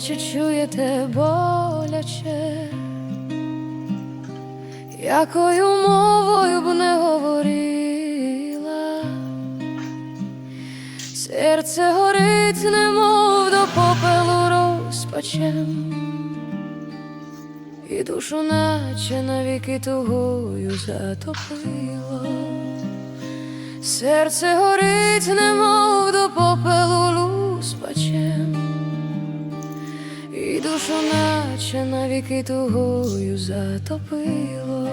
чи чуєте боляче, якою мовою б не говорила, серце горить, немов до попелу розпачем, і душу наче навіки тугою затопило. Серце горить, немов до попелу душу наче навіки тугою затопило.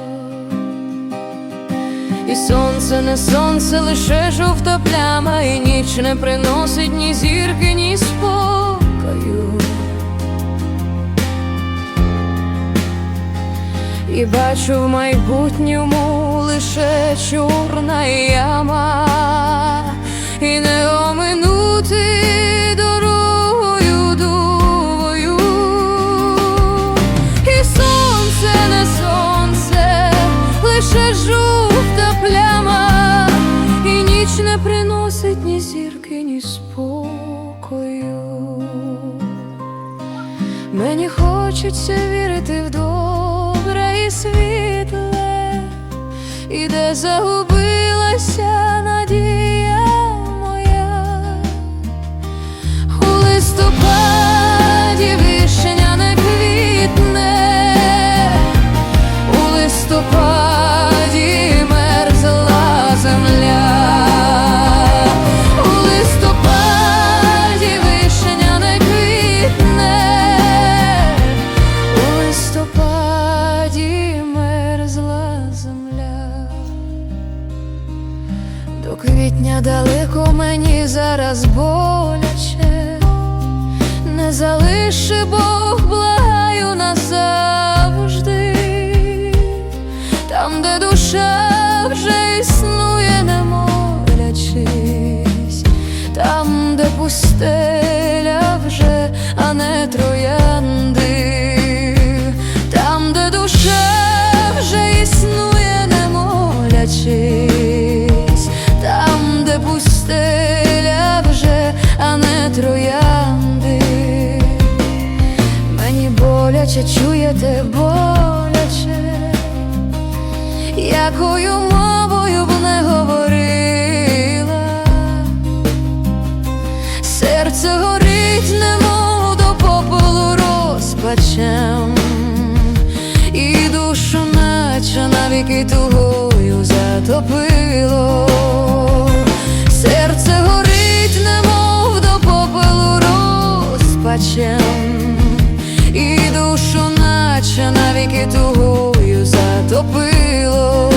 І сонце не сонце, лише жовта пляма, і ніч не приносить ні зірки, ні спокою. І бачу в майбутньому лише чорна яма, ні зірки, ні спокою. Мені хочеться вірити в добре і світле, і де загубилася Квітня далеко мені зараз боляче, не залиши Бог, благаю боляче, чуєте, боляче, якою мовою б не говорила, серце горить, немов до попелу розпачем, і душу наче навіки тугою затопило. Душу наче навіки тугою затопило.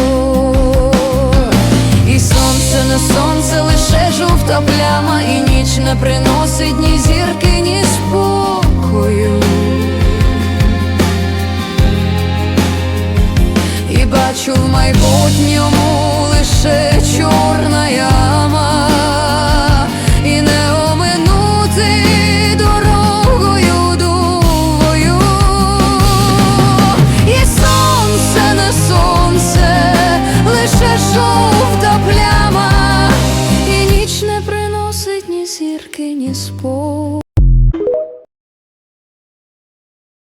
І сонце не сонце, лише жовта пляма, і ніч не приносить ні зірки, ні спокою. І бачу в майбутньому лише чорна